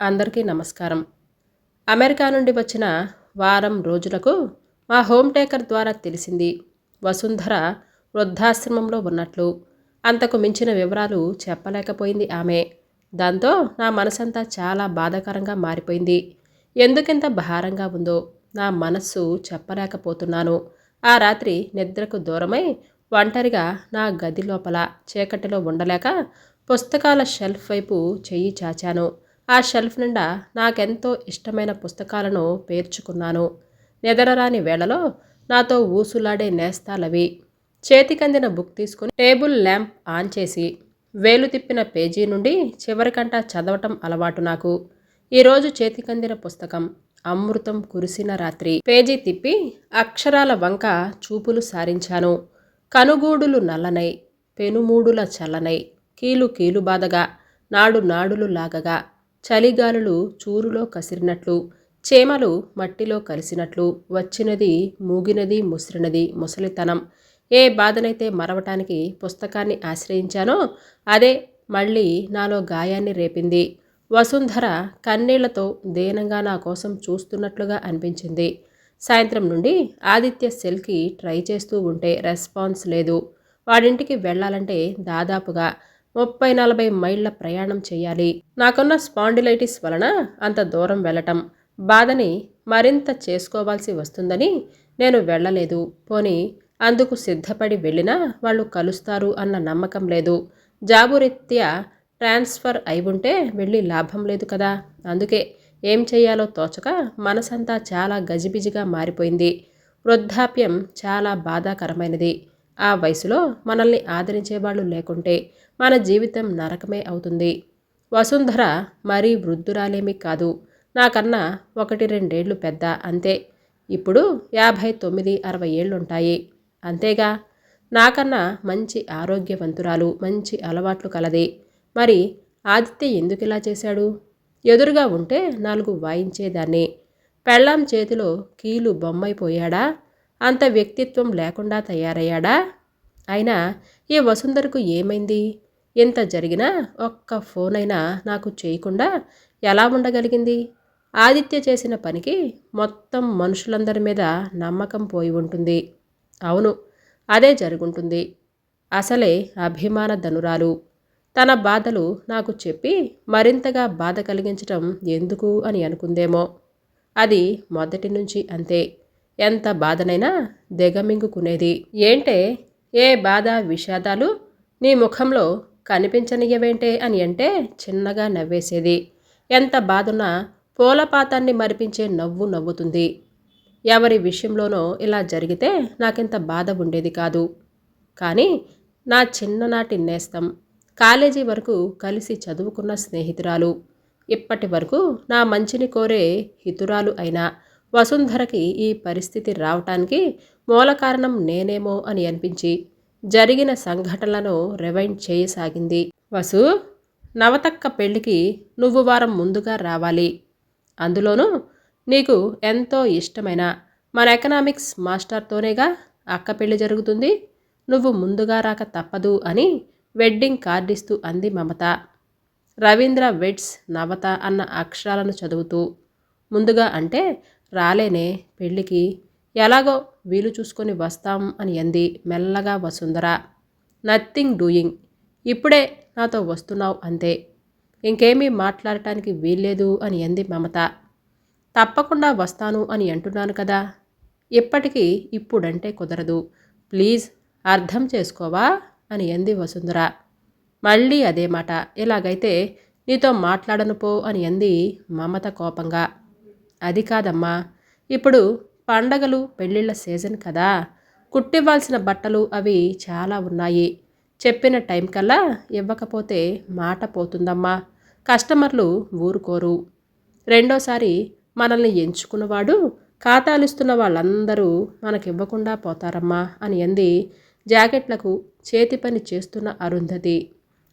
అందరికీ నమస్కారం. అమెరికా నుండి వచ్చిన వారం రోజులకు మా హోమ్ టేకర్ ద్వారా తెలిసింది వసుంధర వృద్ధాశ్రమంలో ఉన్నట్లు. అంతకు మించిన వివరాలు చెప్పలేకపోయింది ఆమె. దాంతో నా మనసంతా చాలా బాధాకరంగా మారిపోయింది. ఎందుకింత భారంగా ఉందో నా మనస్సు చెప్పలేకపోతున్నాను. ఆ రాత్రి నిద్రకు దూరమై ఒంటరిగా నా గది లోపల చీకటిలో ఉండలేక పుస్తకాల షెల్ఫ్ వైపు చెయ్యి చాచాను. ఆ షెల్ఫ్ నిండా నాకెంతో ఇష్టమైన పుస్తకాలను పేర్చుకున్నాను. నిద్రరాని వేళలో నాతో ఊసులాడే నేస్తాలవి. చేతికందిన బుక్ తీసుకుని టేబుల్ ల్యాంప్ ఆన్ చేసి వేలు తిప్పిన పేజీ నుండి చివరికంట చదవటం అలవాటు నాకు. ఈరోజు చేతికందిన పుస్తకం అమృతం కురిసిన రాత్రి. పేజీ తిప్పి అక్షరాల వంక చూపులు సారించాను. కనుగూడులు నల్లనై పెనుమూడుల చల్లనై కీలు కీలు బాధగా నాడు నాడులు లాగగా. చలిగాలులు చూరులో కసిరినట్లు చేమలు మట్టిలో కలిసినట్లు వచ్చినది మూగినది ముసిరినది ముసలితనం. ఏ బాధనైతే మరవటానికి పుస్తకాన్ని ఆశ్రయించానో అదే మళ్ళీ నాలో గాయాన్ని రేపింది. వసుంధర కన్నీళ్ళతో దీనంగా నా కోసం చూస్తున్నట్లుగా అనిపించింది. సాయంత్రం నుండి ఆదిత్య సెల్కి ట్రై చేస్తూ ఉంటే రెస్పాన్స్ లేదు. వాడింటికి వెళ్ళాలంటే దాదాపుగా ముప్పై నలభై మైళ్ళ ప్రయాణం చేయాలి. నాకున్న స్పాండిలైటిస్ వలన అంత దూరం వెళ్ళటం బాధని మరింత చేసుకోవాల్సి వస్తుందని నేను వెళ్ళలేదు. పోని అందుకు సిద్ధపడి వెళ్ళినా వాళ్ళు కలుస్తారు అన్న నమ్మకం లేదు. జాబురీత్యా ట్రాన్స్ఫర్ అయి ఉంటే వెళ్ళి లాభం లేదు కదా. అందుకే ఏం చేయాలో తోచక మనసంతా చాలా గజిబిజిగా మారిపోయింది. వృద్ధాప్యం చాలా బాధాకరమైనది. ఆ వయసులో మనల్ని ఆదరించేవాళ్ళు లేకుంటే మన జీవితం నరకమే అవుతుంది. వసుంధర మరీ వృద్ధురాలేమీ కాదు. నాకన్నా ఒకటి రెండేళ్ళు పెద్ద అంతే. ఇప్పుడు యాభై తొమ్మిది అరవై ఏళ్ళుంటాయి. అంతేగా? నాకన్నా మంచి ఆరోగ్యవంతురాలు మంచి అలవాట్లు కలది. మరి ఆదిత్య ఎందుకు ఇలా చేశాడు? ఎదురుగా ఉంటే నాలుగు వాయించేదాన్ని. పెళ్ళాం చేతిలో కీలు బొమ్మైపోయాడా? అంత వ్యక్తిత్వం లేకుండా తయారయ్యాడా? అయినా ఈ వసుంధరకు ఏమైంది? ఎంత జరిగినా ఒక్క ఫోన్ అయినా నాకు చేయకుండా ఎలా ఉండగలిగింది? ఆదిత్య చేసిన పనికి మొత్తం మనుషులందరి మీద నమ్మకం పోయి ఉంటుంది. అవును అదే జరుగుంటుంది. అసలే అభిమాన ధనురాలు. తన బాధలు నాకు చెప్పి మరింతగా బాధ కలిగించటం ఎందుకు అని అనుకుందేమో. అది మొదటి నుంచి అంతే. ఎంత బాధనైనా దిగమింగుకునేది. ఏంటే? ఏ బాధ విషాదాలు నీ ముఖంలో కనిపించనియవేంటే అని అంటే చిన్నగా నవ్వేసేది. ఎంత బాధున్నా పూలపాతాన్ని మరిపించే నవ్వు నవ్వుతుంది. ఎవరి విషయంలోనో ఇలా జరిగితే నాకింత బాధ ఉండేది కాదు. కానీ నా చిన్ననాటి నేస్తం కాలేజీ వరకు కలిసి చదువుకున్న స్నేహితురాలు. ఇప్పటి వరకు నా మంచిని కోరే హితురాలు అయినా వసుంధరకి ఈ పరిస్థితి రావటానికి మూల కారణం నేనేమో అని అనిపించి జరిగిన సంఘటనలను రివైండ్ చేయసాగింది. వసు నవతక్క పెళ్ళికి నువ్వు వారం ముందుగా రావాలి. అందులోనూ నీకు ఎంతో ఇష్టమైన మన ఎకనామిక్స్ మాస్టర్తోనేగా అక్క పెళ్ళి జరుగుతుంది. నువ్వు ముందుగా రాక తప్పదు అని వెడ్డింగ్ కార్డిస్తూ అంది మమత. రవీంద్ర వెడ్స్ నవత అన్న అక్షరాలను చదువుతూ ముందుగా అంటే రాలేనే పెళ్ళికి. ఎలాగో వీలు చూసుకొని వస్తాం అని అంది మెల్లగా వసుంధర. Nothing doing. ఇప్పుడే నాతో వస్తున్నావు అంతే. ఇంకేమీ మాట్లాడటానికి వీల్లేదు అని అంది మమత. తప్పకుండా వస్తాను అని అంటున్నాను కదా. ఇప్పటికీ ఇప్పుడంటే కుదరదు. ప్లీజ్ అర్థం చేసుకోవా అని అంది వసుంధర. మళ్ళీ అదే మాట. ఇలాగైతే నీతో మాట్లాడను పో అని అంది మమత కోపంగా. అది కాదమ్మా. ఇప్పుడు పండగలు పెళ్ళిళ్ళ సీజన్ కదా. కుట్టివ్వాల్సిన బట్టలు అవి చాలా ఉన్నాయి. చెప్పిన టైం కల్లా ఇవ్వకపోతే మాట పోతుందమ్మా. కస్టమర్లు ఊరుకోరు. రెండోసారి మనల్ని ఎంచుకున్నవాడు ఖాతాలిస్తున్న వాళ్ళందరూ మనకివ్వకుండా పోతారమ్మా అని అంది జాకెట్లకు చేతి పని చేస్తున్న అరుంధతి.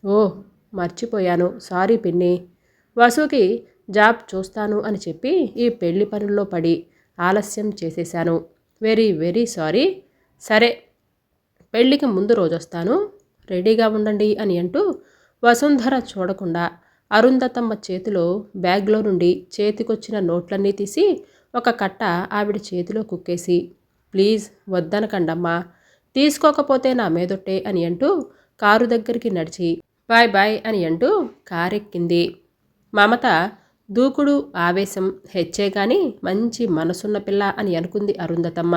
ఓ మర్చిపోయాను. సారీ పిన్ని. వసుకి జాబ్ చూస్తాను అని చెప్పి ఈ పెళ్ళి పనుల్లో పడి ఆలస్యం చేసేశాను. Very very sorry. సరే పెళ్ళికి ముందు రోజు వస్తాను రెడీగా ఉండండి అని అంటూ వసుంధర చూడకుండా అరుంధతమ్మ చేతిలో బ్యాగ్లో నుండి చేతికొచ్చిన నోట్లన్నీ తీసి ఒక కట్ట ఆవిడ చేతిలో కుక్కేసి ప్లీజ్ వద్దనకండమ్మా. తీసుకోకపోతే నా మీదొట్టే అని అంటూ కారు దగ్గరికి నడిచి బాయ్ బాయ్ అని అంటూ కారెక్కింది. మమత దూకుడు ఆవేశం హెచ్చే కానీ మంచి మనసున్న పిల్ల అని అనుకుంది అరుంధతమ్మ.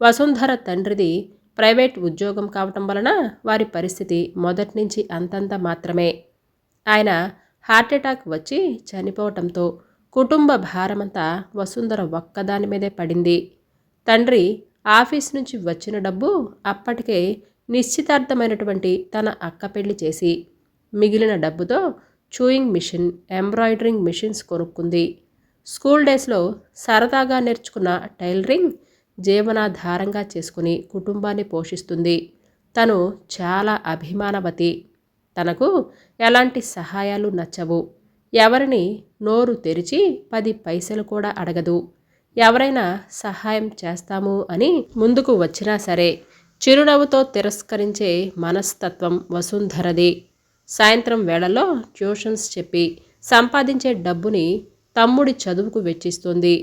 వసుంధర తండ్రిది ప్రైవేట్ ఉద్యోగం కావటం వలన వారి పరిస్థితి మొదటి నుంచి అంతంత మాత్రమే. ఆయన హార్ట్అటాక్ వచ్చి చనిపోవటంతో కుటుంబ భారమంతా వసుంధర ఒక్కదాని మీదే పడింది. తండ్రి ఆఫీస్ నుంచి వచ్చిన డబ్బు అప్పటికే నిశ్చితార్థమైనటువంటి తన అక్క పెళ్ళి చేసి మిగిలిన డబ్బుతో చూయింగ్ మిషన్ ఎంబ్రాయిడరింగ్ మిషన్స్ కొనుక్కుంది. స్కూల్ డేస్లో సరదాగా నేర్చుకున్న టైలరింగ్ జీవనాధారంగా చేసుకుని కుటుంబాన్ని పోషిస్తుంది. తను చాలా అభిమానవతి. తనకు ఎలాంటి సహాయాలు నచ్చవు. ఎవరిని నోరు తెరిచి పది పైసలు కూడా అడగదు. ఎవరైనా సహాయం చేస్తాము అని ముందుకు వచ్చినా సరే చిరునవ్వుతో తిరస్కరించే మనస్తత్వం వసుంధరది. సాయంత్రం వేళలో ట్యూషన్స్ చెప్పి సంపాదించే డబ్బుని తమ్ముడి చదువుకు వెచ్చిస్తుంది.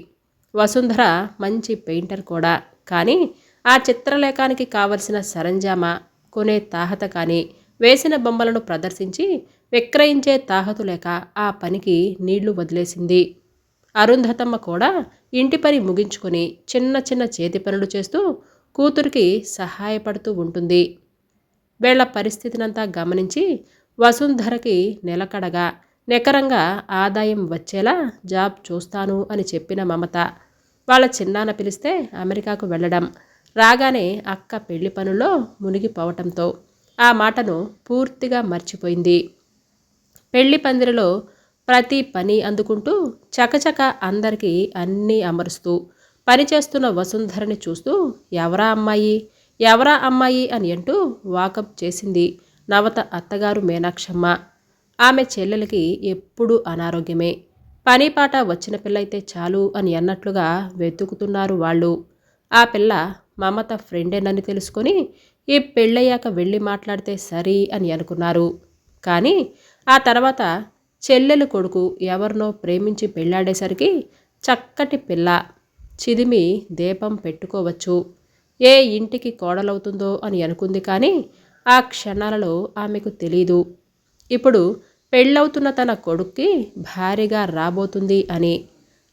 వసుంధర మంచి పెయింటర్ కూడా. కానీ ఆ చిత్రలేఖానికి కావలసిన సరంజామా కొనే తాహత కానీ వేసిన బొమ్మలను ప్రదర్శించి విక్రయించే తాహతు లేక ఆ పనికి నీళ్ళు వదిలేసింది. అరుంధతమ్మ కూడా ఇంటి పని ముగించుకొని చిన్న చిన్న చేతి పనులు చేస్తూ కూతురికి సహాయపడుతూ ఉంటుంది. వీళ్ళ పరిస్థితినంతా గమనించి వసుంధరకి నిలకడగా నికరంగా ఆదాయం వచ్చేలా జాబ్ చూస్తాను అని చెప్పిన మమత. వాళ్ళ చిన్నాన్న పిలిస్తే అమెరికాకు వెళ్ళడం. రాగానే అక్క పెళ్ళి పనుల్లో మునిగిపోవటంతో ఆ మాటను పూర్తిగా మర్చిపోయింది. పెళ్ళి పందిరిలో ప్రతి పని అందుకుంటూ చకచక అందరికీ అన్నీ అమరుస్తూ పనిచేస్తున్న వసుంధరని చూస్తూ ఎవరా అమ్మాయి? ఎవరా అమ్మాయి? అని అంటూ వాకప్ చేసింది. నవత అత్తగారు మీనాక్షమ్మ. ఆమె చెల్లెలకి ఎప్పుడూ అనారోగ్యమే. పనిపాట వచ్చిన పిల్లయితే చాలు అని అన్నట్లుగా వెతుకుతున్నారు వాళ్ళు. ఆ పిల్ల మమత ఫ్రెండేనని తెలుసుకొని ఈ పెళ్ళయ్యాక వెళ్ళి మాట్లాడితే సరి అని అనుకున్నారు. కానీ ఆ తర్వాత చెల్లెలు కొడుకు ఎవరినో ప్రేమించి పెళ్ళాడేసరికి చక్కటి పిల్ల. చిదిమి దీపం పెట్టుకోవచ్చు. ఏ ఇంటికి కోడలవుతుందో అని అనుకుంది కానీ ఆ క్షణాలలో ఆమెకు తెలీదు. ఇప్పుడు పెళ్ళవుతున్న తన కొడుక్కి భారీగా రాబోతుంది అని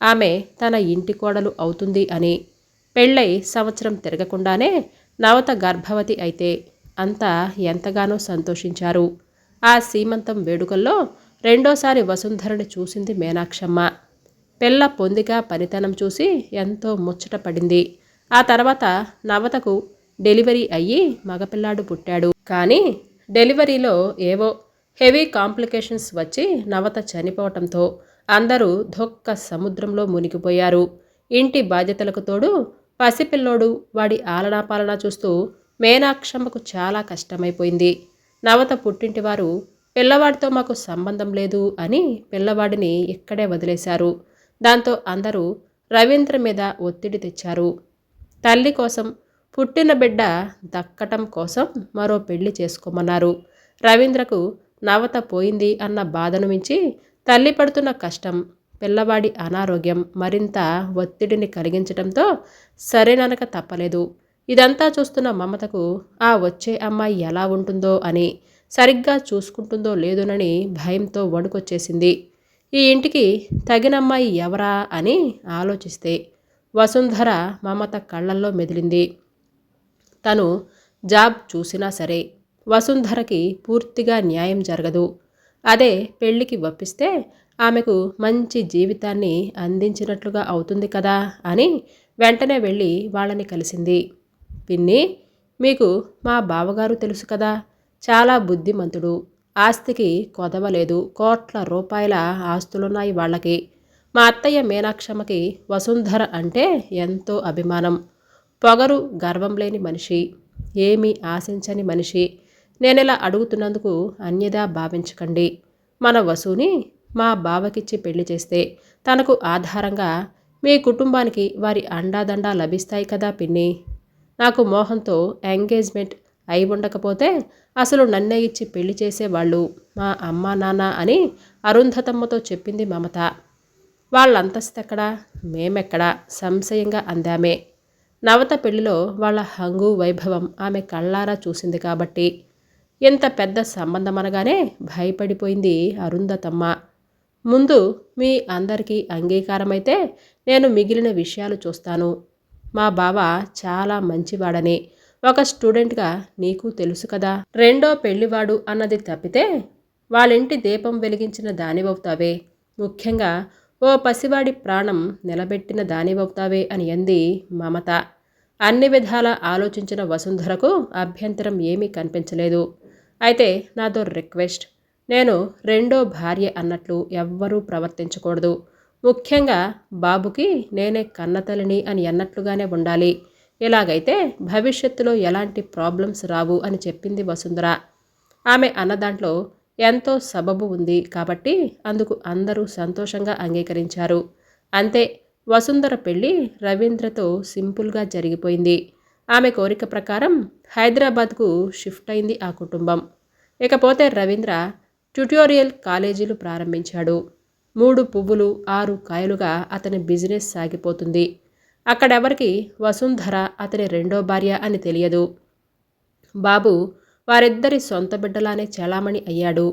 ఆమె తన ఇంటి కోడలు అవుతుంది అని పెళ్ళై సంవత్సరం తిరగకుండానే నవత గర్భవతి అయితే అంతా ఎంతగానో సంతోషించారు. ఆ సీమంతం వేడుకల్లో రెండోసారి వసుంధరని చూసింది మీనాక్షమ్మ. పిల్ల పొందిగా పనితనం చూసి ఎంతో ముచ్చట పడింది ఆ తర్వాత నవతకు డెలివరీ అయ్యి మగపిల్లాడు పుట్టాడు. కానీ డెలివరీలో ఏవో హెవీ కాంప్లికేషన్స్ వచ్చి నవత చనిపోవటంతో అందరూ ధొక్క సముద్రంలో మునిగిపోయారు. ఇంటి బాధ్యతలకు తోడు పసిపిల్లోడు వాడి ఆలనాపాలనా చూస్తూ మేనాక్షమ్మకు చాలా కష్టమైపోయింది. నవత పుట్టింటివారు పిల్లవాడితో మాకు సంబంధం లేదు అని పిల్లవాడిని ఇక్కడే వదిలేశారు. దాంతో అందరూ రవీంద్ర మీద ఒత్తిడి తెచ్చారు. తల్లి కోసం పుట్టిన బిడ్డ దక్కటం కోసం మరో పెళ్ళి చేసుకోమన్నారు. రవీంద్రకు నవత పోయింది అన్న బాధను మించి తల్లి పడుతున్న కష్టం పిల్లవాడి అనారోగ్యం మరింత ఒత్తిడిని కలిగించడంతో సరేననక తప్పలేదు. ఇదంతా చూస్తున్న మమతకు ఆ వచ్చే అమ్మాయి ఎలా ఉంటుందో అని సరిగ్గా చూసుకుంటుందో లేదోనని భయంతో వణుకొచ్చేసింది. ఈ ఇంటికి తగినమ్మాయి ఎవరా అని ఆలోచిస్తే వసుంధర మమత కళ్ళల్లో మెదిలింది. తను జాబ్ చూసినా సరే వసుంధరకి పూర్తిగా న్యాయం జరగదు. అదే పెళ్ళికి ఒప్పిస్తే ఆమెకు మంచి జీవితాన్ని అందించినట్లుగా అవుతుంది కదా అని వెంటనే వెళ్ళి వాళ్ళని కలిసింది. పిన్ని మీకు మా బావగారు తెలుసు కదా చాలా బుద్ధిమంతుడు. ఆస్తికి కొదవలేదు కోట్ల రూపాయల ఆస్తులున్నాయి వాళ్ళకి. మా అత్తయ్య మీనాక్షమ్మకి వసుంధర అంటే ఎంతో అభిమానం. పొగరు గర్వం లేని మనిషి ఏమీ ఆశించని మనిషి. నేనిలా అడుగుతున్నందుకు అన్యదా భావించకండి. మన వసూని మా బావకిచ్చి పెళ్ళి చేస్తే తనకు ఆధారంగా మీ కుటుంబానికి వారి అండాదండా లభిస్తాయి కదా పిన్ని. నాకు మోహన్తో ఎంగేజ్మెంట్ అయి ఉండకపోతే అసలు నన్నే ఇచ్చి పెళ్ళి చేసేవాళ్ళు మా అమ్మ నాన్న అని అరుంధతమ్మతో చెప్పింది మమత. వాళ్ళంతస్తెక్కడా మేమెక్కడా? సంశయంగా అందామే. నవత పెళ్ళిలో వాళ్ళ హంగు వైభవం ఆమె కళ్ళారా చూసింది కాబట్టి ఎంత పెద్ద సంబంధం అనగానే భయపడిపోయింది అరుంధతమ్మ. ముందు మీ అందరికీ అంగీకారమైతే నేను మిగిలిన విషయాలు చూస్తాను. మా బావ చాలా మంచివాడని. ఒక స్టూడెంట్గా నీకు తెలుసు కదా. రెండో పెళ్ళివాడు అన్నది తప్పితే వాళ్ళింటి దీపం వెలిగించిన దానివవుతావే. ముఖ్యంగా ఓ పసివాడి ప్రాణం నిలబెట్టిన దానివవుతావే అని అంది మమత. అన్ని విధాల ఆలోచించిన వసుంధరకు అభ్యంతరం ఏమీ కనిపించలేదు. అయితే నాతో రిక్వెస్ట్. నేను రెండో భార్య అన్నట్లు ఎవ్వరూ ప్రవర్తించకూడదు. ముఖ్యంగా బాబుకి నేనే కన్నతల్లిని అని అన్నట్లుగానే ఉండాలి. ఇలాగైతే భవిష్యత్తులో ఎలాంటి ప్రాబ్లమ్స్ రావు అని చెప్పింది వసుంధర. ఆమె అన్నదాంట్లో ఎంతో సబబు ఉంది కాబట్టి అందుకు అందరూ సంతోషంగా అంగీకరించారు. అంతే వసుంధర పెళ్ళి రవీంద్రతో సింపుల్గా జరిగిపోయింది. ఆమె కోరిక ప్రకారం హైదరాబాద్కు షిఫ్ట్ అయింది ఆ కుటుంబం. ఇకపోతే రవీంద్ర ట్యుటోరియల్ కాలేజీలు ప్రారంభించాడు. మూడు పువ్వులు ఆరు కాయలుగా అతని బిజినెస్ సాగిపోతుంది. అక్కడెవరికి వసుంధర అతని రెండో భార్య అని తెలియదు. బాబు వారిద్దరి సొంత బిడ్డలానే చలామణి అయ్యాడు.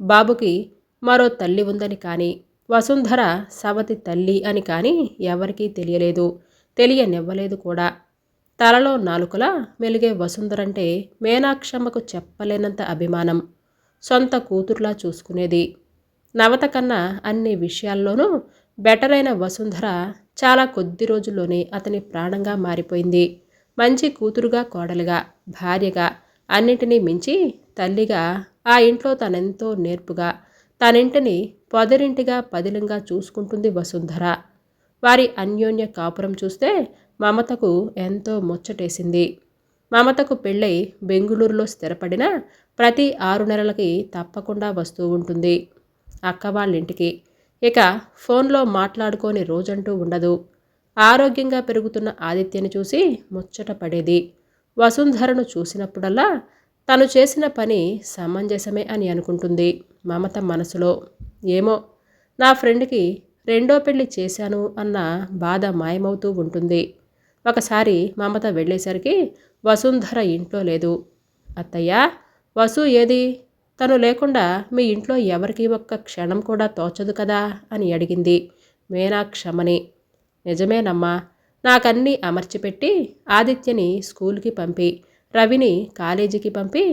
బాబుకి మరో తల్లి ఉందని కానీ వసుంధర సవతి తల్లి అని కానీ ఎవరికీ తెలియలేదు. తెలియనివ్వలేదు కూడా. తలలో నాలుకలా మెలిగే వసుంధరంటే మేనాక్షమ్మకు చెప్పలేనంత అభిమానం. సొంత కూతురులా చూసుకునేది. నవత కన్నా అన్ని విషయాల్లోనూ బెటర్ అయిన వసుంధర చాలా కొద్ది రోజుల్లోనే అతని ప్రాణంగా మారిపోయింది. మంచి కూతురుగా కోడలుగా భార్యగా అన్నిటినీ మించి తల్లిగా ఆ ఇంట్లో తనెంతో నేర్పుగా తనింటిని పొదరింటిగా పదిలంగా చూసుకుంటుంది వసుంధర. వారి అన్యోన్య కాపురం చూస్తే మమతకు ఎంతో ముచ్చటేసింది. మమతకు పెళ్ళై బెంగుళూరులో స్థిరపడిన ప్రతి ఆరు నెలలకి తప్పకుండా వస్తూ ఉంటుంది. అక్క వాళ్ళింటికి. ఇక ఫోన్లో మాట్లాడుకోని రోజంటూ ఉండదు. ఆరోగ్యంగా పెరుగుతున్న ఆదిత్యని చూసి ముచ్చట పడేది వసుంధరను చూసినప్పుడల్లా తను చేసిన పని సమంజసమే అని అనుకుంటుంది మమత మనసులో. ఏమో నా ఫ్రెండ్కి రెండో పెళ్ళి చేశాను అన్న బాధ మాయమవుతూ ఉంటుంది. ఒకసారి మమత వెళ్ళేసరికి వసుంధర ఇంట్లో లేదు. అత్తయ్య వసు ఏది? తను లేకుండా మీ ఇంట్లో ఎవరికి ఒక్క క్షణం కూడా తోచదు కదా అని అడిగింది మేనాక్షమని. నిజమేనమ్మా నాకన్నీ అమర్చిపెట్టి ఆదిత్యని స్కూల్కి పంపి రవిని కాలేజీకి పంపి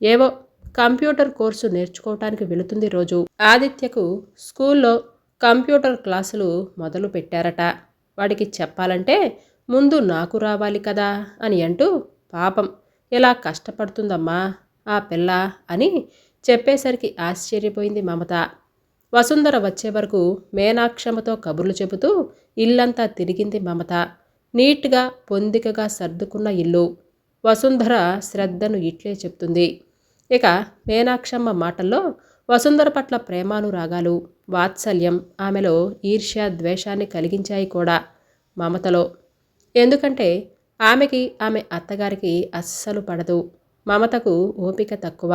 ఏవో కంప్యూటర్ కోర్సు నేర్చుకోవటానికి వెళుతుంది రోజు. ఆదిత్యకు స్కూల్లో కంప్యూటర్ క్లాసులు మొదలు పెట్టారట. వాడికి చెప్పాలంటే ముందు నాకు రావాలి కదా అని అంటూ పాపం ఇలా కష్టపడుతుందమ్మా ఆ పిల్ల అని చెప్పేసరికి ఆశ్చర్యపోయింది మమత. వసుంధర వచ్చే వరకు మేనాక్షమతో కబుర్లు చెబుతూ ఇల్లంతా తిరిగింది మమత. నీట్గా పొందికగా సర్దుకున్న ఇల్లు. వసుంధర శ్రద్ధను ఇట్లే చెప్తుంది. ఇక మేనాక్షమ్మ మాటల్లో వసుంధర పట్ల ప్రేమానురాగాలు వాత్సల్యం ఆమెలో ఈర్ష్య ద్వేషాన్ని కలిగించాయి కూడా మమతలో. ఎందుకంటే ఆమెకి ఆమె అత్తగారికి అస్సలు పడదు. మమతకు ఓపిక తక్కువ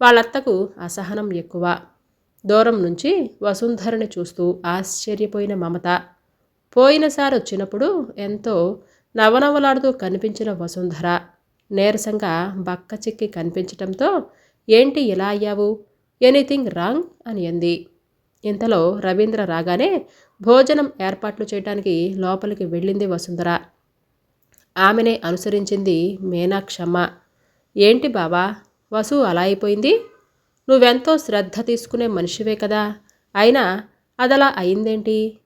వాళ్ళత్తకు అసహనం ఎక్కువ. దూరం నుంచి వసుంధరని చూస్తూ ఆశ్చర్యపోయిన మమత పోయినసారి వచ్చినప్పుడు ఎంతో నవనవలాడుతూ కనిపించిన వసుంధర నీరసంగా బక్క చిక్కి కనిపించటంతో ఏంటి ఇలా అయ్యావు? Anything wrong? అని అంది. ఇంతలో రవీంద్ర రాగానే భోజనం ఏర్పాట్లు చేయడానికి లోపలికి వెళ్ళింది వసుంధర. ఆమెనే అనుసరించింది మీనాక్షమ్మ. ఏంటి బావా వసు అలా అయిపోయింది? నువ్వెంతో శ్రద్ధ తీసుకునే మనిషివే కదా. అయినా అదలా అయిందేంటి?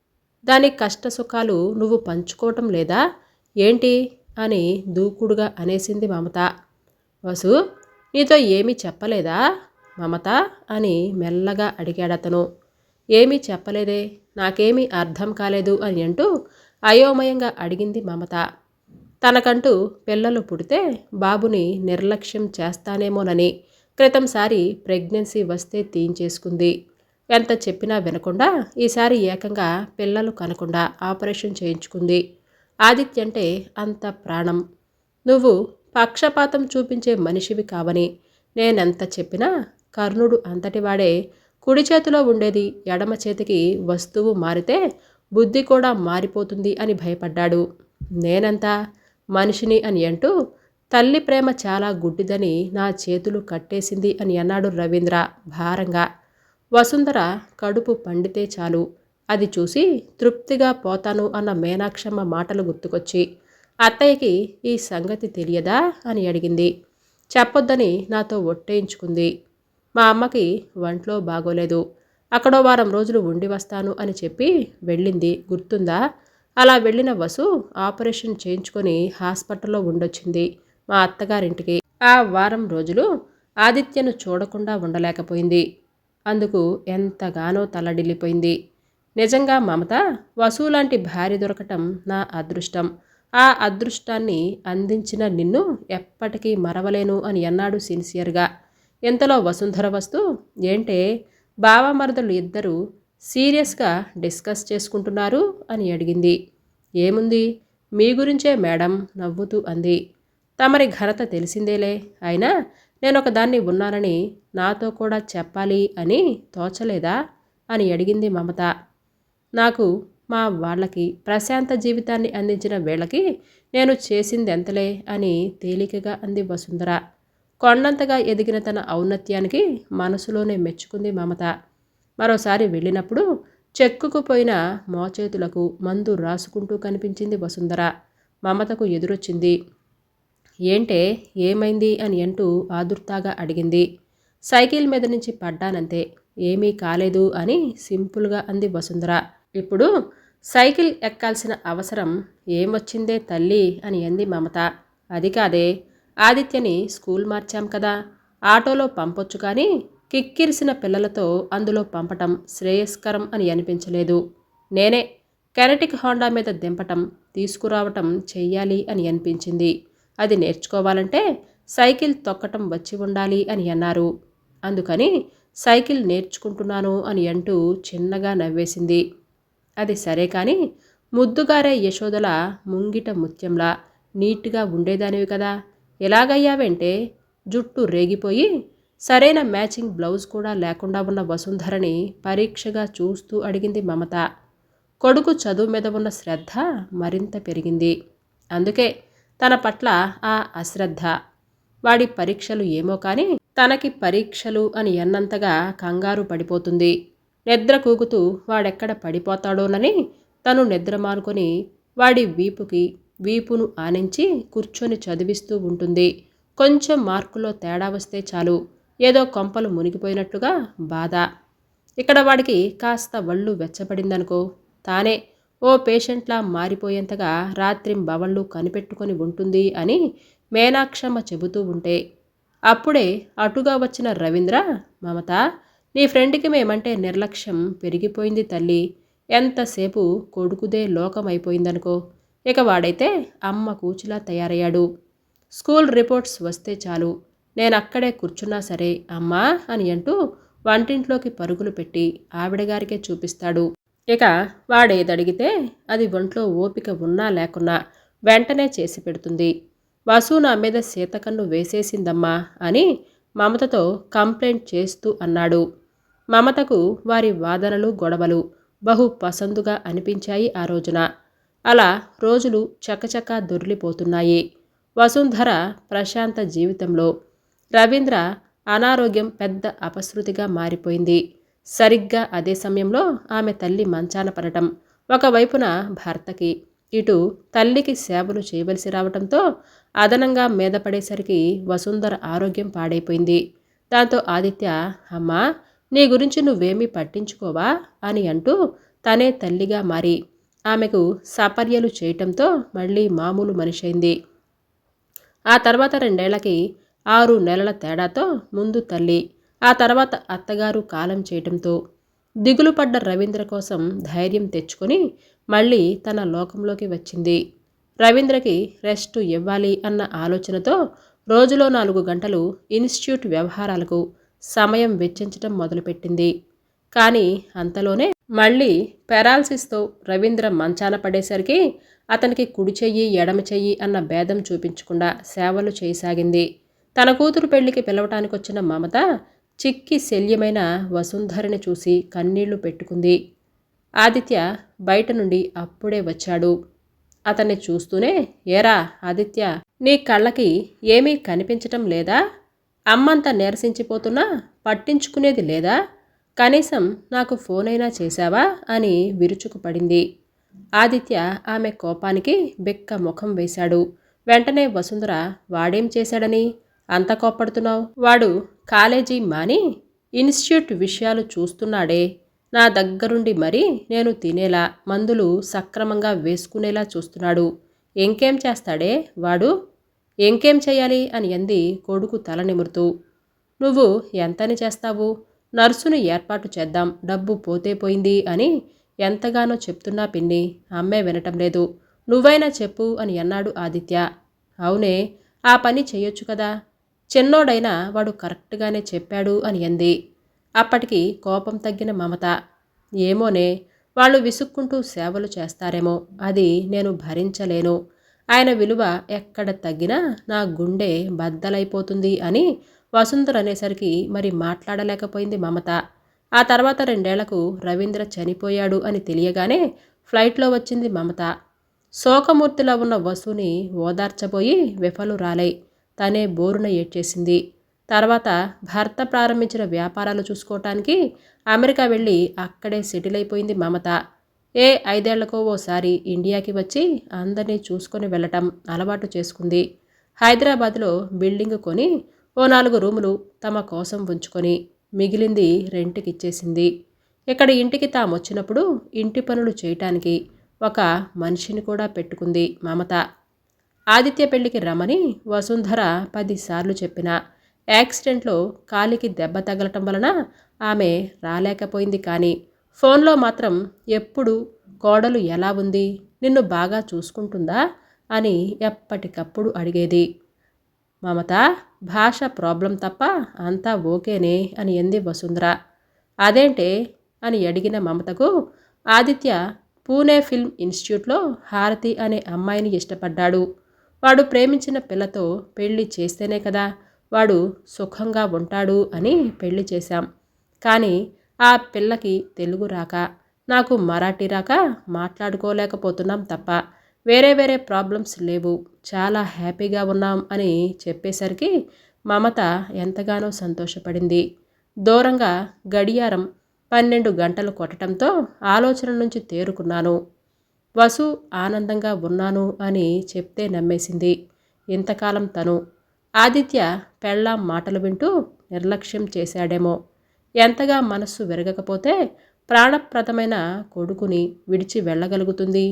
దాని కష్ట సుఖాలు నువ్వు పంచుకోవటం లేదా? ఏంటి? అని దూకుడుగా అనేసింది మమత. వసు నీతో ఏమీ చెప్పలేదా? మమత అని మెల్లగా అడిగాడతను. ఏమీ చెప్పలేదే? నాకేమీ అర్థం కాలేదు అని అంటూ అయోమయంగా అడిగింది మమత. తనకంటూ పిల్లలు పుడితే బాబుని నిర్లక్ష్యం చేస్తానేమోనని క్రితంసారి ప్రెగ్నెన్సీ వస్తే తీయించేసుకుంది. ఎంత చెప్పినా వినకుండా ఈసారి ఏకంగా పిల్లలు కనకుండా ఆపరేషన్ చేయించుకుంది. ఆదిత్య అంటే అంత ప్రాణం. నువ్వు పక్షపాతం చూపించే మనిషివి కావని నేనెంత చెప్పినా కర్ణుడు అంతటివాడే కుడి చేతిలో ఉండేది ఎడమ చేతికి వస్తువు మారితే బుద్ధి కూడా మారిపోతుంది అని భయపడ్డాడు. నేనంతా? మనిషిని అని అంటూ తల్లి ప్రేమ చాలా గుడ్డిదని నా చేతులు కట్టేసింది అని అన్నాడు రవీంద్ర భారంగా. వసుంధర కడుపు పండితే చాలు. అది చూసి తృప్తిగా పోతాను అన్న మేనాక్షమ్మ మాటలు గుర్తుకొచ్చి అత్తయ్యకి ఈ సంగతి తెలియదా అని అడిగింది. చెప్పొద్దని నాతో ఒట్టేయించుకుంది మా అమ్మకి వంట్లో బాగోలేదు. అక్కడో వారం రోజులు ఉండి వస్తాను అని చెప్పి వెళ్ళింది. గుర్తుందా? అలా వెళ్ళిన వసు ఆపరేషన్ చేయించుకొని హాస్పిటల్లో ఉండొచ్చింది మా అత్తగారింటికి. ఆ వారం రోజులు ఆదిత్యను చూడకుండా ఉండలేకపోయింది. అందుకు ఎంతగానో తల్లడిల్లిపోయింది నిజంగా మమత వసులాంటి భార్య దొరకటం నా అదృష్టం. ఆ అదృష్టాన్ని అందించిన నిన్ను ఎప్పటికీ మరవలేను అని అన్నాడు సిన్సియర్గా ఇంతలో వసుంధర వస్తూ ఏంటే బావమరదలు ఇద్దరు సీరియస్గా డిస్కస్ చేసుకుంటున్నారు అని అడిగింది. ఏముంది? మీ గురించే మేడం నవ్వుతూ అంది. తమరి ఘనత తెలిసిందేలే. అయినా నేను ఒకదాన్ని ఉన్నానని నాతో కూడా చెప్పాలి అని తోచలేదా? అని అడిగింది మమత. నాకు మా వాళ్ళకి ప్రశాంత జీవితాన్ని అందించిన వేళకి నేను చేసింది ఎంతలే అని తేలికగా అంది వసుంధర. కొండంతగా ఎదిగిన తన ఔన్నత్యానికి మనసులోనే మెచ్చుకుంది మమత. మరోసారి వెళ్ళినప్పుడు చెక్కుకుపోయిన మోచేతులకు మందు రాసుకుంటూ కనిపించింది వసుంధర. మమతకు ఎదురొచ్చింది ఏంటే ఏమైంది అని అంటూ ఆదుర్తాగా అడిగింది. సైకిల్ మీద నుంచి పడ్డానంతే ఏమీ కాలేదు అని సింపుల్గా అంది వసుంధర. ఇప్పుడు సైకిల్ ఎక్కాల్సిన అవసరం ఏమొచ్చిందే తల్లి అని అంది మమత. అది కాదే ఆదిత్యని స్కూల్ మార్చాం కదా ఆటోలో పంపొచ్చు కానీ కిక్కిరిసిన పిల్లలతో అందులో పంపటం శ్రేయస్కరం అని అనిపించలేదు. నేనే కెనటిక్ హోండా మీద దింపటం తీసుకురావటం చెయ్యాలి అని అనిపించింది. అది నేర్చుకోవాలంటే సైకిల్ తొక్కటం వచ్చి ఉండాలి అని అన్నారు. అందుకని సైకిల్ నేర్చుకుంటున్నాను అని అంటూ చిన్నగా నవ్వేసింది. అది సరే కానీ ముద్దుగారే యశోదల ముంగిట ముత్యంలా నీట్గా ఉండేదానివి కదా. ఎలాగయ్యావంటే జుట్టు రేగిపోయి సరైన మ్యాచింగ్ బ్లౌజ్ కూడా లేకుండా ఉన్న వసుంధరని పరీక్షగా చూస్తూ అడిగింది మమత. కొడుకు చదువు మీద ఉన్న శ్రద్ధ మరింత పెరిగింది. అందుకే తన పట్ల ఆ అశ్రద్ధ. వాడి పరీక్షలు ఏమో కానీ తనకి పరీక్షలు అని ఎన్నంతగా కంగారు పడిపోతుంది. నిద్ర కూగుతూ వాడెక్కడ పడిపోతాడోనని తను నిద్ర మానుకొని వాడి వీపుకి వీపును ఆనించి కూర్చొని చదివిస్తూ ఉంటుంది. కొంచెం మార్కులో తేడా వస్తే చాలు. ఏదో కొంపలు మునిగిపోయినట్లుగా బాధ. ఇక్కడ వాడికి కాస్త వళ్ళు వెచ్చబడిందనుకో. తానే ఓ పేషెంట్లా మారిపోయేంతగా రాత్రింబవళ్ళు కనిపెట్టుకొని ఉంటుంది అని మేనాక్షమ్మ చెబుతూ ఉంటే అప్పుడే అటుగా వచ్చిన రవీంద్ర మమత నీ ఫ్రెండ్కి మేమంటే నిర్లక్ష్యం పెరిగిపోయింది తల్లి. ఎంతసేపు కొడుకుదే లోకమైపోయిందనుకో ఇక వాడైతే అమ్మ కూచిలా తయారయ్యాడు. స్కూల్ రిపోర్ట్స్ వస్తే చాలు నేను అక్కడే కూర్చున్నా సరే అమ్మా అని అంటూ వంటింట్లోకి పరుగులు పెట్టి ఆవిడగారికే చూపిస్తాడు. ఇక వాడేదడిగితే అది ఒంట్లో ఓపిక ఉన్నా లేకున్నా వెంటనే చేసి పెడుతుంది. వసు నా మీద సీతకన్ను వేసేసిందమ్మా అని మమతతో కంప్లైంట్ చేస్తూ అన్నాడు. మమతకు వారి వాదనలు గొడవలు బహు పసందుగా అనిపించాయి ఆ రోజున. అలా రోజులు చకచకా దొర్లిపోతున్నాయి. వసుంధర ప్రశాంత జీవితంలో రవీంద్ర అనారోగ్యం పెద్ద అపశృతిగా మారిపోయింది. సరిగ్గా అదే సమయంలో ఆమె తల్లి మంచాన పడటం ఒకవైపున భర్తకి ఇటు తల్లికి సేవలు చేయవలసి రావటంతో అదనంగా మీద పడేసరికి వసుంధర ఆరోగ్యం పాడైపోయింది. దాంతో ఆదిత్య అమ్మా నీ గురించి నువ్వేమీ పట్టించుకోవా? అని అంటూ తనే తల్లిగా మారి ఆమెకు సపర్యలు చేయటంతో మళ్ళీ మామూలు మనిషైంది. ఆ తర్వాత రెండేళ్ళకి ఆరు నెలల తేడాతో ముందు తల్లి ఆ తర్వాత అత్తగారు కాలం చేయటంతో దిగులు పడ్డ రవీంద్ర కోసం ధైర్యం తెచ్చుకొని మళ్ళీ తన లోకంలోకి వచ్చింది. రవీంద్రకి రెస్ట్ ఇవ్వాలి అన్న ఆలోచనతో రోజులో నాలుగు గంటలు ఇన్స్టిట్యూట్ వ్యవహారాలకు సమయం వెచ్చించటం మొదలుపెట్టింది. కానీ అంతలోనే మళ్ళీ పెరాలసిస్తో రవీంద్ర మంచాన పడేసరికి అతనికి కుడి చెయ్యి ఎడమ చెయ్యి అన్న భేదం చూపించకుండా సేవలు చేయసాగింది. తన కూతురు పెళ్ళికి పిలవటానికి వచ్చిన మమత చిక్కి శల్యమైన వసుంధరని చూసి కన్నీళ్ళు పెట్టుకుంది. ఆదిత్య బయట నుండి అప్పుడే వచ్చాడు. అతన్ని చూస్తూనే ఏరా ఆదిత్య నీ కళ్ళకి ఏమీ కనిపించటం లేదా? అమ్మంత నీరసించిపోతున్నా పట్టించుకునేది లేదా? కనీసం నాకు ఫోన్ అయినా చేశావా? అని విరుచుకుపడింది. ఆదిత్య ఆమె కోపానికి బెక్క ముఖం వేశాడు. వెంటనే వసుంధర వాడేం చేశాడని? అంత కోప్పడుతున్నావు? వాడు కాలేజీ మాని ఇన్స్టిట్యూట్ విషయాలు చూస్తున్నాడే. నా దగ్గరుండి మరి నేను తినేలా మందులు సక్రమంగా వేసుకునేలా చూస్తున్నాడు. ఇంకేం చేస్తాడే వాడు? ఇంకేం చేయాలి? అని అంది కొడుకు తల నిమురుతూ. నువ్వు ఎంతని చేస్తావు? నర్సును ఏర్పాటు చేద్దాం డబ్బు పోతే పోయింది అని ఎంతగానో చెప్తున్నా పిన్ని. అమ్మే వినటం లేదు. నువ్వైనా చెప్పు అని అన్నాడు ఆదిత్య. అవునే ఆ పని చేయొచ్చు కదా? చిన్నోడైనా వాడు కరెక్ట్గానే చెప్పాడు అని అంది. అప్పటికి కోపం తగ్గిన మమత ఏమోనే వాళ్ళు విసుక్కుంటూ సేవలు చేస్తారేమో అది నేను భరించలేను. ఆయన విలువ ఎక్కడ తగ్గినా నా గుండె బద్దలైపోతుంది అని వసుంధర అనేసరికి మరి మాట్లాడలేకపోయింది మమత. ఆ తర్వాత రెండేళ్ళకు రవీంద్ర చనిపోయాడు అని తెలియగానే ఫ్లైట్లో వచ్చింది మమత. శోకమూర్తిలో ఉన్న వసుని ఓదార్చబోయి విఫలురాలై తనే బోరున ఏడ్చేసింది. తర్వాత భర్త ప్రారంభించిన వ్యాపారాలు చూసుకోవటానికి అమెరికా వెళ్ళి అక్కడే సెటిల్ అయిపోయింది మమత. ఏ ఐదేళ్ళకో ఓసారి ఇండియాకి వచ్చి అందరినీ చూసుకొని వెళ్ళటం అలవాటు చేసుకుంది. హైదరాబాద్లో బిల్డింగ్ కొని ఓ నాలుగు రూములు తమ కోసం ఉంచుకొని మిగిలింది రెంట్కి ఇచ్చేసింది ఇక్కడ ఇంటికి తాము వచ్చినప్పుడు ఇంటి పనులు చేయటానికి ఒక మనిషిని కూడా పెట్టుకుంది మమత. ఆదిత్య పెళ్ళికి రమని వసుంధర పదిసార్లు చెప్పిన. యాక్సిడెంట్లో కాలికి దెబ్బ తగలటం వలన ఆమె రాలేకపోయింది కానీ ఫోన్లో మాత్రం ఎప్పుడు కోడలు ఎలా ఉంది నిన్ను బాగా చూసుకుంటుందా అని ఎప్పటికప్పుడు అడిగేది. మమత భాష ప్రాబ్లం తప్ప అంతా ఓకేనే అని ఎంది వసుంధర. అదేంటే అని అడిగిన మమతకు ఆదిత్య పూణే ఫిల్మ్ ఇన్స్టిట్యూట్లో హారతి అనే అమ్మాయిని ఇష్టపడ్డాడు. వాడు ప్రేమించిన పిల్లతో పెళ్ళి చేస్తేనే కదా వాడు సుఖంగా ఉంటాడు అని పెళ్ళి చేశాం. కానీ ఆ పిల్లకి తెలుగు రాక నాకు మరాఠీ రాక మాట్లాడుకోలేకపోతున్నాం తప్ప వేరే వేరే ప్రాబ్లమ్స్ లేవు. చాలా హ్యాపీగా ఉన్నాం అని చెప్పేసరికి మమత ఎంతగానో సంతోషపడింది. దూరంగా గడియారం పన్నెండు గంటలు కొట్టడంతో ఆలోచన నుంచి తేరుకున్నాను. వసు ఆనందంగా ఉన్నాను అని చెప్తే నమ్మేసింది. ఇంతకాలం తను. ఆదిత్య పెళ్ళాం మాటలు వింటూ నిర్లక్ష్యం చేశాడేమో. ఎంతగా మనస్సు విరగకపోతే ప్రాణప్రదమైన కొడుకుని విడిచి వెళ్ళగలుగుతుంది.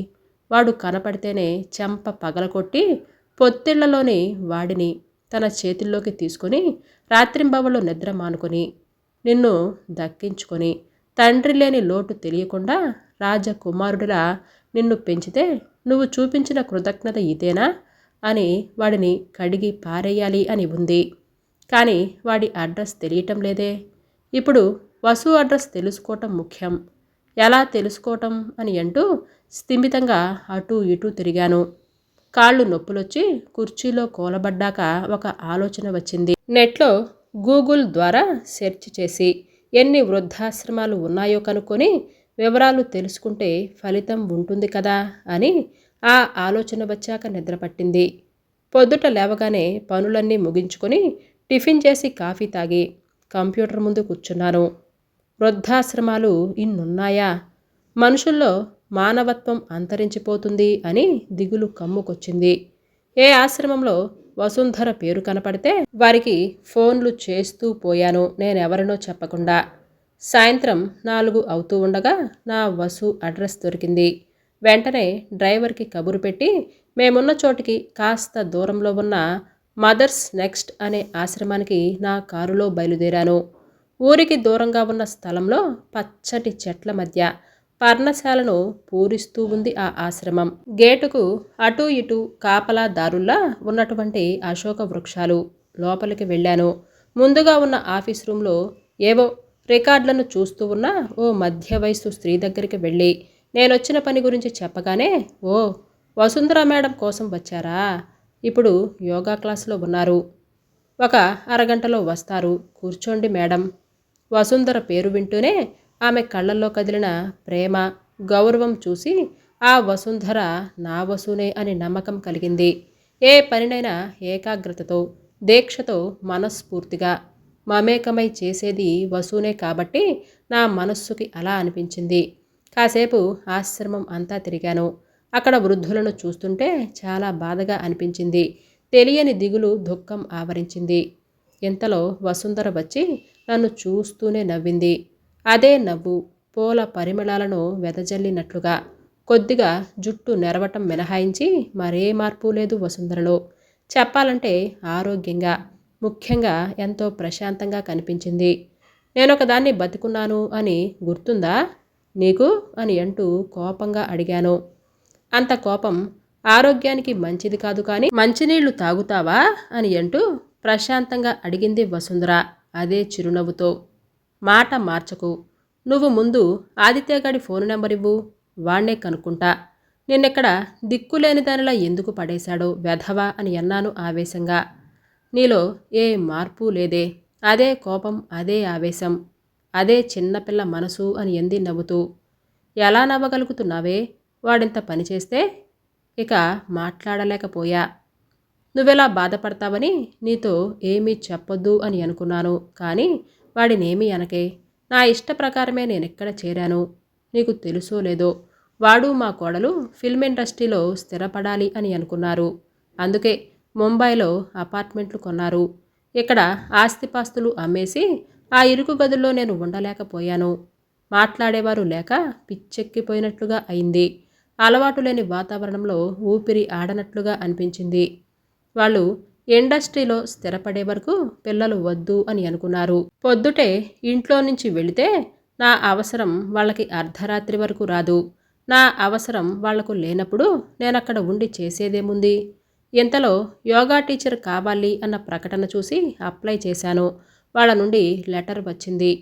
వాడు కనపడితేనే చెంప పగలకొట్టి పొత్తిళ్ళలోని వాడిని తన చేతుల్లోకి తీసుకొని రాత్రింబవళ్ళు నిద్ర మానుకొని నిన్ను దక్కించుకొని తండ్రి లేని లోటు తెలియకుండా రాజకుమారుడిలా నిన్ను పెంచితే నువ్వు చూపించిన కృతజ్ఞత ఇదేనా? అని వాడిని కడిగి పారేయాలి అని ఉంది. కానీ వాడి అడ్రస్ తెలియటం లేదే. ఇప్పుడు వసు అడ్రస్ తెలుసుకోవటం ముఖ్యం. ఎలా తెలుసుకోవటం అని అంటూ స్థిమితంగా అటూ ఇటూ తిరిగాను. కాళ్ళు నొప్పులొచ్చి కుర్చీలో కూలబడ్డాక ఒక ఆలోచన వచ్చింది. నెట్లో గూగుల్ ద్వారా సెర్చ్ చేసి ఎన్ని వృద్ధాశ్రమాలు ఉన్నాయో కనుక్కొని వివరాలు తెలుసుకుంటే ఫలితం ఉంటుంది కదా అని ఆ ఆలోచన వచ్చాక నిద్రపట్టింది. పొద్దుట లేవగానే పనులన్నీ ముగించుకొని టిఫిన్ చేసి కాఫీ తాగి కంప్యూటర్ ముందు కూర్చున్నాను. వృద్ధాశ్రమాలు ఇన్నున్నాయా? మనుషుల్లో మానవత్వం అంతరించిపోతుంది అని దిగులు కమ్ముకొచ్చింది. ఏ ఆశ్రమంలో వసుంధర పేరు కనపడితే వారికి ఫోన్లు చేస్తూ పోయాను. నేనెవరినో చెప్పకుండా సాయంత్రం నాలుగు అవుతూ ఉండగా నా వసు అడ్రస్ దొరికింది. వెంటనే డ్రైవర్కి కబురు పెట్టి మేమున్న చోటికి కాస్త దూరంలో ఉన్న మదర్స్ నెక్స్ట్ అనే ఆశ్రమానికి నా కారులో బయలుదేరాను. ఊరికి దూరంగా ఉన్న స్థలంలో పచ్చటి చెట్ల మధ్య పర్ణశాలను పూరిస్తూ ఉంది ఆ ఆశ్రమం. గేటుకు అటూ ఇటూ కాపలా దారుల్లా ఉన్నటువంటి అశోక వృక్షాలు లోపలికి వెళ్ళాను. ముందుగా ఉన్న ఆఫీస్ రూమ్లో ఏవో రికార్డులను చూస్తూ ఉన్న ఓ మధ్య వయస్సు స్త్రీ దగ్గరికి వెళ్ళి నేనొచ్చిన పని గురించి చెప్పగానే ఓ వసుంధర మేడం కోసం వచ్చారా? ఇప్పుడు యోగా క్లాసులో ఉన్నారు. ఒక అరగంటలో వస్తారు. కూర్చోండి మేడం. వసుంధర పేరు వింటూనే ఆమె కళ్ళల్లో కదిలిన ప్రేమ గౌరవం చూసి ఆ వసుంధర నా వసునే అని నమ్మకం కలిగింది. ఏ పనినైనా ఏకాగ్రతతో దీక్షతో మనస్ఫూర్తిగా మమేకమై చేసేది వసూనే కాబట్టి నా మనస్సుకి అలా అనిపించింది. కాసేపు ఆశ్రమం అంతా తిరిగాను. అక్కడ వృద్ధులను చూస్తుంటే చాలా బాధగా అనిపించింది. తెలియని దిగులు దుఃఖం ఆవరించింది. ఇంతలో వసుంధర వచ్చి నన్ను చూస్తూనే నవ్వింది. అదే నవ్వు పూల పరిమళాలను వెదజల్లినట్లుగా కొద్దిగా జుట్టు నెరవటం మినహాయించి మరే మార్పు లేదు వసుంధరలో. చెప్పాలంటే ఆరోగ్యంగా ముఖ్యంగా ఎంతో ప్రశాంతంగా కనిపించింది. నేను ఒకదాన్ని బతుకున్నాను అని గుర్తుందా? నీకు? అని అంటూ కోపంగా అడిగాను. అంత కోపం ఆరోగ్యానికి మంచిది కాదు కానీ మంచినీళ్ళు తాగుతావా? అని అంటూ ప్రశాంతంగా అడిగింది వసుంధర అదే చిరునవ్వుతో. మాట మార్చకు. నువ్వు ముందు ఆదిత్యగాడి ఫోన్ నెంబర్ ఇవ్వు వాణ్ణే కనుక్కుంటా. నిన్నెక్కడ దిక్కులేని దానిలా ఎందుకు పడేశాడో వెధవా అని అన్నాను ఆవేశంగా. నీలో ఏ మార్పు లేదే. అదే కోపం అదే ఆవేశం అదే చిన్నపిల్ల మనసు అని ఎంది నవ్వుతూ ఎలా నవ్వగలుగుతున్నావే? వాడింత పనిచేస్తే ఇక మాట్లాడలేకపోయా. నువ్వెలా బాధపడతావని నీతో ఏమీ చెప్పొద్దు అని అనుకున్నాను. కానీ వాడినేమీ అనకే. నా ఇష్ట ప్రకారమే నేనెక్కడ చేరాను? నీకు తెలుసో లేదో? వాడు మా కోడలు ఫిల్మ్ ఇండస్ట్రీలో స్థిరపడాలి అని అనుకున్నారు. అందుకే ముంబైలో అపార్ట్మెంట్లు కొన్నారు. ఇక్కడ ఆస్తిపాస్తులు అమ్మేసి ఆ ఇరుకు గదుల్లో నేను ఉండలేకపోయాను. మాట్లాడేవారు లేక పిచ్చెక్కిపోయినట్లుగా అయింది. అలవాటు లేని వాతావరణంలో ఊపిరి ఆడనట్లుగా అనిపించింది. వాళ్ళు ఇండస్ట్రీలో స్థిరపడే వరకు పిల్లలు వద్దు అని అనుకున్నారు. పొద్దుటే ఇంట్లో నుంచి వెళితే నా అవసరం వాళ్ళకి అర్ధరాత్రి వరకు రాదు. నా అవసరం వాళ్ళకు లేనప్పుడు నేనక్కడ ఉండి చేసేదేముంది? ఇంతలో యోగా టీచర్ కావాలి అన్న ప్రకటన చూసి అప్లై చేశాను. వాళ్ళ నుండి లెటర్ వచ్చింది.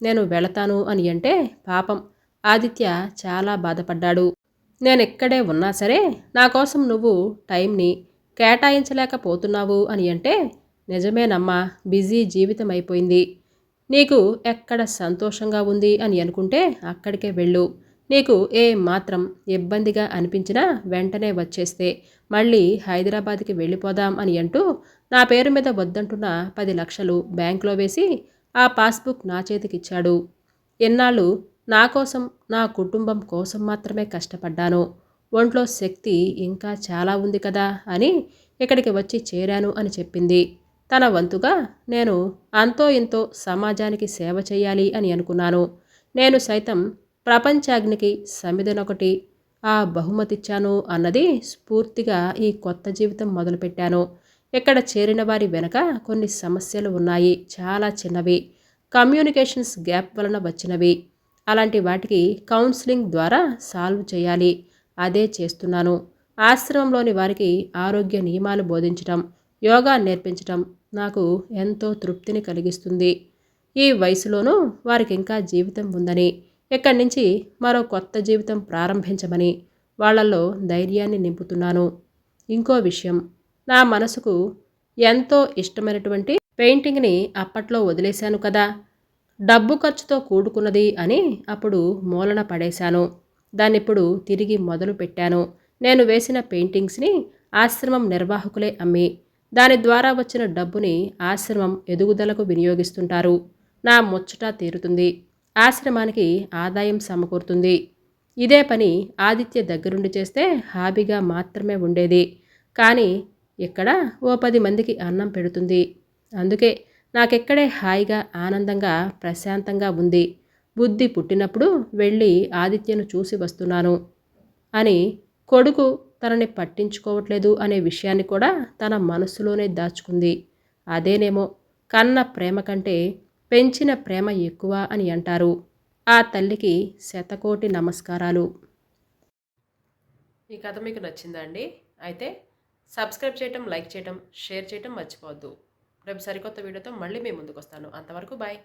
నేను వెళతాను అని అంటే పాపం ఆదిత్య చాలా బాధపడ్డాడు. నేను ఇక్కడే ఉన్నా సరే నా కోసం నువ్వు టైంని కేటాయించలేకపోతున్నావు అని అంటే నిజమేనమ్మా బిజీ జీవితం అయిపోయింది. నీకు ఎక్కడ సంతోషంగా ఉంది అని అనుకుంటే అక్కడికే వెళ్ళు. నీకు ఏ మాత్రం ఇబ్బందిగా అనిపించినా వెంటనే వచ్చేస్తే మళ్ళీ హైదరాబాద్కి వెళ్ళిపోదాం అని అంటూ నా పేరు మీద వద్దంటున్న పది లక్షలు బ్యాంకులో వేసి ఆ పాస్బుక్ నా చేతికిచ్చాడు. ఎన్నాళ్ళు నా కోసం నా కుటుంబం కోసం మాత్రమే కష్టపడ్డాను. ఒంట్లో శక్తి ఇంకా చాలా ఉంది కదా అని ఇక్కడికి వచ్చి చేరాను అని చెప్పింది. తన వంతుగా నేను అంతో ఇంతో సమాజానికి సేవ చేయాలి అని అనుకున్నాను. నేను సైతం ప్రపంచాగ్నికి సమిదనొకటి. ఆ బహుమతిచ్చాను అన్నది స్ఫూర్తిగా ఈ కొత్త జీవితం మొదలుపెట్టాను. ఇక్కడ చేరిన వారి వెనక కొన్ని సమస్యలు ఉన్నాయి. చాలా చిన్నవి. కమ్యూనికేషన్స్ గ్యాప్ వలన వచ్చినవి. అలాంటి వాటికి కౌన్సిలింగ్ ద్వారా సాల్వ్ చేయాలి. అదే చేస్తున్నాను. ఆశ్రమంలోని వారికి ఆరోగ్య నియమాలు బోధించటం యోగా నేర్పించటం నాకు ఎంతో తృప్తిని కలిగిస్తుంది. ఈ వయసులోనూ వారికి ఇంకా జీవితం ఉందని ఇక్కడి నుంచి మరో కొత్త జీవితం ప్రారంభించమని వాళ్ళలో ధైర్యాన్ని నింపుతున్నాను. ఇంకో విషయం నా మనసుకు ఎంతో ఇష్టమైనటువంటి పెయింటింగ్ని అప్పట్లో వదిలేశాను కదా. డబ్బు ఖర్చుతో కూడుకున్నది అని అప్పుడు మూలన పడేశాను. దాన్నిప్పుడు తిరిగి మొదలు పెట్టాను. నేను వేసిన పెయింటింగ్స్ని ఆశ్రమం నిర్వాహకులే అమ్మి దాని ద్వారా వచ్చిన డబ్బుని ఆశ్రమం ఎదుగుదలకు వినియోగిస్తుంటారు. నా ముచ్చట తీరుతుంది. ఆశ్రమానికి ఆదాయం సమకూరుతుంది. ఇదే పని ఆదిత్య దగ్గరుండి చేస్తే హాబీగా మాత్రమే ఉండేది. కానీ ఇక్కడ ఓ పది మందికి అన్నం పెడుతుంది. అందుకే నాకెక్కడే హాయిగా ఆనందంగా ప్రశాంతంగా ఉంది. బుద్ధి పుట్టినప్పుడు వెళ్ళి ఆదిత్యను చూసి వస్తున్నాను అని కొడుకు తనని పట్టించుకోవట్లేదు అనే విషయాన్ని కూడా తన మనసులోనే దాచుకుంది. అదేనేమో కన్న ప్రేమ కంటే పెంచిన ప్రేమ ఎక్కువ అని అంటారు. ఆ తల్లికి శతకోటి నమస్కారాలు. ఈ కథ మీకు నచ్చిందండి? అయితే సబ్స్క్రైబ్ చేయటం లైక్ చేయటం షేర్ చేయటం మర్చిపోవద్దు. రేపు సరికొత్త వీడియోతో మళ్ళీ మేము ముందుకు వస్తాను అంతవరకు బాయ్.